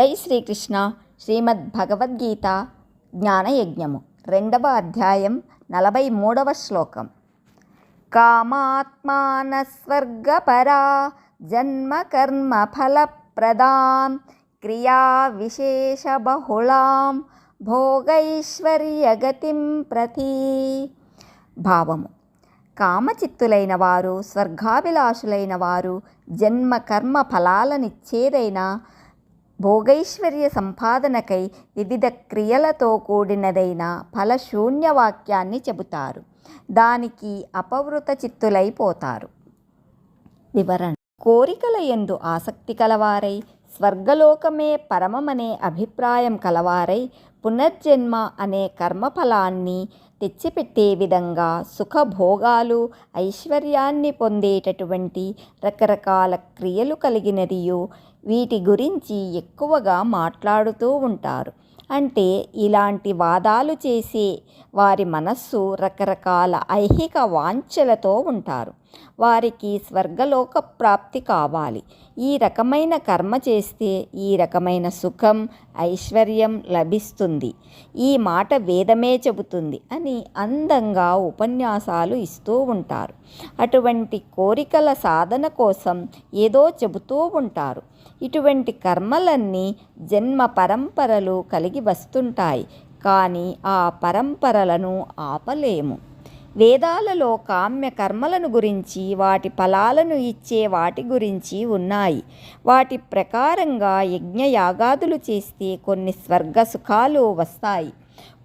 జై శ్రీకృష్ణ శ్రీమద్ భగవద్గీత జ్ఞానయజ్ఞము రెండవ అధ్యాయం నలభై మూడవ శ్లోకం. కామాత్మాన స్వర్గపరా జన్మ కర్మ ఫలప్రదాం క్రియా విశేష బహుళాం భోగైశ్వర్యగతిం ప్రతి. భావము. కామచిత్తులైన వారు స్వర్గాభిలాషులైన వారు జన్మ కర్మ ఫలాలనిచ్చేదైనా భోగైశ్వర్య సంపాదనకై వివిధ క్రియలతో కూడినదైన ఫలశూన్య వాక్యాన్ని చెబుతారు. దానికి అపవృత చిత్తులైపోతారు. వివరణ. కోరికల ఎందు ఆసక్తి కలవారై స్వర్గలోకమే పరమమనే అభిప్రాయం కలవారై పునర్జన్మ అనే కర్మఫలాన్ని తెచ్చిపెట్టే విధంగా సుఖభోగాలు ఐశ్వర్యాన్ని పొందేటటువంటి రకరకాల క్రియలు కలిగినదియు వీటి గురించి ఎక్కువగా మాట్లాడుతూ ఉంటారు. అంటే ఇలాంటి వాదాలు చేసే వారి మనస్సు రకరకాల ఐహిక వాంఛలతో ఉంటారు. వారికి స్వర్గలోక ప్రాప్తి కావాలి. ఈ రకమైన కర్మ చేస్తే ఈ రకమైన సుఖం ఐశ్వర్యం లభిస్తుంది. ఈ మాట వేదమే చెబుతుంది అని అందంగా ఉపన్యాసాలు ఇస్తూ ఉంటారు. అటువంటి కోరికల సాధన కోసం ఏదో చెబుతూ ఉంటారు. ఇటువంటి కర్మలన్నీ జన్మ పరంపరలు కలిగి వస్తుంటాయి. కానీ ఆ పరంపరలను ఆపలేము. వేదాలలో కామ్య కర్మలను గురించి వాటి ఫలాలను ఇచ్చే వాటి గురించి ఉన్నాయి. వాటి ప్రకారంగా యజ్ఞయాగాదులు చేస్తే కొన్ని స్వర్గ సుఖాలు వస్తాయి.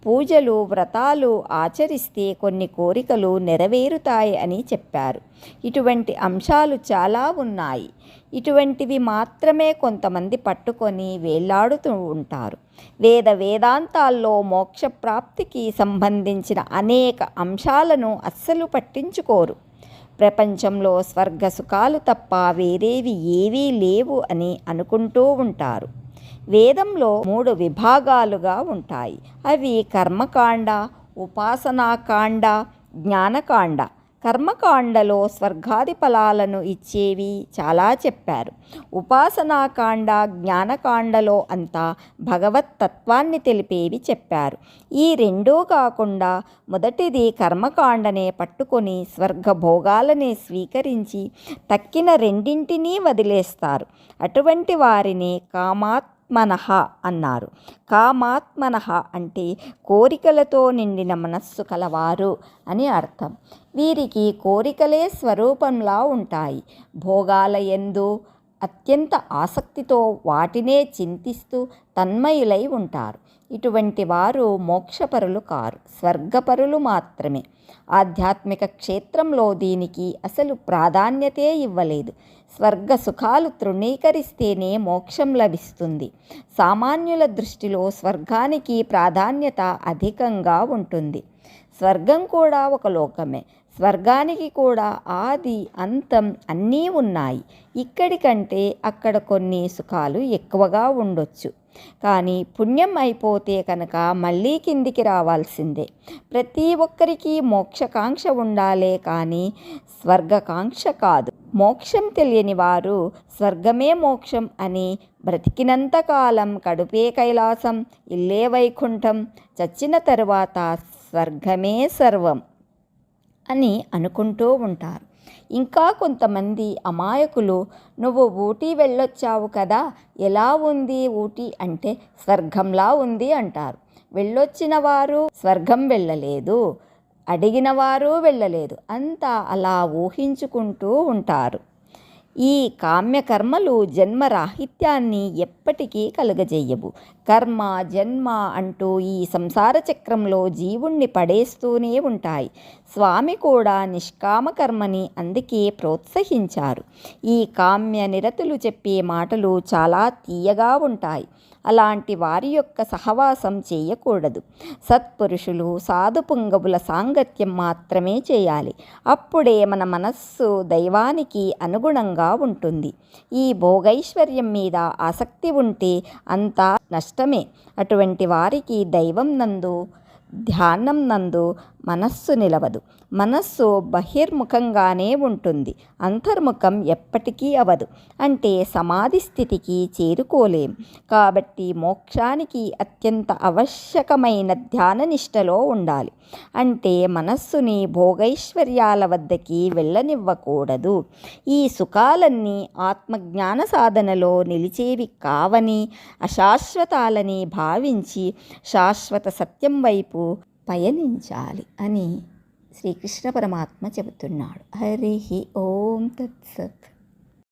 పూజలు వ్రతాలు ఆచరిస్తే కొన్ని కోరికలు నెరవేరుతాయి అని చెప్పారు. ఇటువంటి అంశాలు చాలా ఉన్నాయి. ఇటువంటివి మాత్రమే కొంతమంది పట్టుకొని వేలాడుతూ ఉంటారు. వేద వేదాంతాల్లో మోక్షప్రాప్తికి సంబంధించిన అనేక అంశాలను అస్సలు పట్టించుకోరు. ప్రపంచంలో స్వర్గ సుఖాలు తప్ప వేరేవి ఏవీ లేవు అని అనుకుంటూ ఉంటారు. వేదంలో మూడు విభాగాలుగా ఉంటాయి. అవి కర్మకాండ ఉపాసనాకాండ జ్ఞానకాండ. కర్మకాండలో స్వర్గాది ఫలాలను ఇచ్చేవి చాలా చెప్పారు. ఉపాసనాకాండ జ్ఞానకాండలో అంతా భగవత్ తత్వాన్ని తెలిపేవి చెప్పారు. ఈ రెండూ కాకుండా మొదటిది కర్మకాండనే పట్టుకొని స్వర్గ భోగాలనే స్వీకరించి తక్కిన రెండింటినీ వదిలేస్తారు. అటువంటి వారిని కామాత్ కామాత్మనహ అన్నారు. కామాత్మనః అంటే కోరికలతో నిండిన మనస్సు కలవారు అని అర్థం. వీరికి కోరికలే స్వరూపంలా ఉంటాయి. భోగాల ఎందు అత్యంత ఆసక్తితో వాటినే చింతిస్తూ తన్మయులై ఉంటారు. ఇటువంటి వారు మోక్షపరులు కారు స్వర్గపరులు మాత్రమే. ఆధ్యాత్మిక క్షేత్రంలో దీనికి అసలు ప్రాధాన్యతే ఇవ్వలేదు. స్వర్గ సుఖాలు తృణీకరిస్తేనే మోక్షం లభిస్తుంది. సామాన్యుల దృష్టిలో స్వర్గానికి ప్రాధాన్యత అధికంగా ఉంటుంది. స్వర్గం కూడా ఒక లోకమే. స్వర్గానికి కూడా ఆది అంతం అన్నీ ఉన్నాయి. ఇక్కడి కంటే అక్కడ కొన్ని సుఖాలు ఎక్కువగా ఉండొచ్చు. కానీ పుణ్యం అయిపోతే కనుక మళ్ళీ కిందికి రావాల్సిందే. ప్రతి ఒక్కరికి మోక్షకాంక్ష ఉండాలే కానీ స్వర్గకాంక్ష కాదు. మోక్షం తెలియని వారు స్వర్గమే మోక్షం అని బ్రతికినంతకాలం కడుపే కైలాసం ఇల్లే వైకుంఠం చచ్చిన తరువాత స్వర్గమే సర్వం. అని అనుకుంటూ ఉంటారు. ఇంకా కొంతమంది అమాయకులు నువ్వు ఊటీ వెళ్ళొచ్చావు కదా ఎలా ఉంది ఊటీ? అంటే స్వర్గంలా ఉంది అంటారు. వెళ్ళొచ్చిన వారు స్వర్గం వెళ్ళలేదు అడిగిన వారు వెళ్ళలేదు అంతా అలా ఊహించుకుంటూ ఉంటారు. ఈ కామ్యకర్మలు జన్మరాహిత్యాన్ని ఎప్పటికీ కలుగజేయవు. కర్మ జన్మ అంటూ ఈ సంసార చక్రంలో జీవుణ్ణి పడేస్తూనే ఉంటాయి. స్వామి కూడా నిష్కామ కర్మని అందుకే ప్రోత్సహించారు. ఈ కామ్య నిరతులు చెప్పే మాటలు చాలా తీయగా ఉంటాయి. అలాంటి వారి యొక్క సహవాసం చేయకూడదు. సత్పురుషులు సాధు పుంగవుల సాంగత్యం మాత్రమే చేయాలి. అప్పుడే మన మనస్సు దైవానికి అనుగుణంగా ఉంటుంది. ఈ భోగైశ్వర్యం మీద ఆసక్తి ఉంటే అంతా నష్టమే. అటువంటి వారికి దైవం నందు ధ్యానం నందు మనస్సు నిలవదు. మనస్సు బహిర్ముఖంగానే ఉంటుంది. అంతర్ముఖం ఎప్పటికీ అవదు. అంటే సమాధి స్థితికి చేరుకోలేం. కాబట్టి మోక్షానికి అత్యంత ఆవశ్యకమైన ధ్యాన నిష్టలో ఉండాలి. అంటే మనస్సుని భోగైశ్వర్యాల వద్దకి వెళ్ళనివ్వకూడదు. ఈ సుఖాలన్నీ ఆత్మజ్ఞాన సాధనలో నిలిచేవి కావని అశాశ్వతాలని భావించి శాశ్వత సత్యం వైపు పయనించాలి అని శ్రీకృష్ణ పరమాత్మ చెబుతున్నాడు. హరి ఓం తత్సత్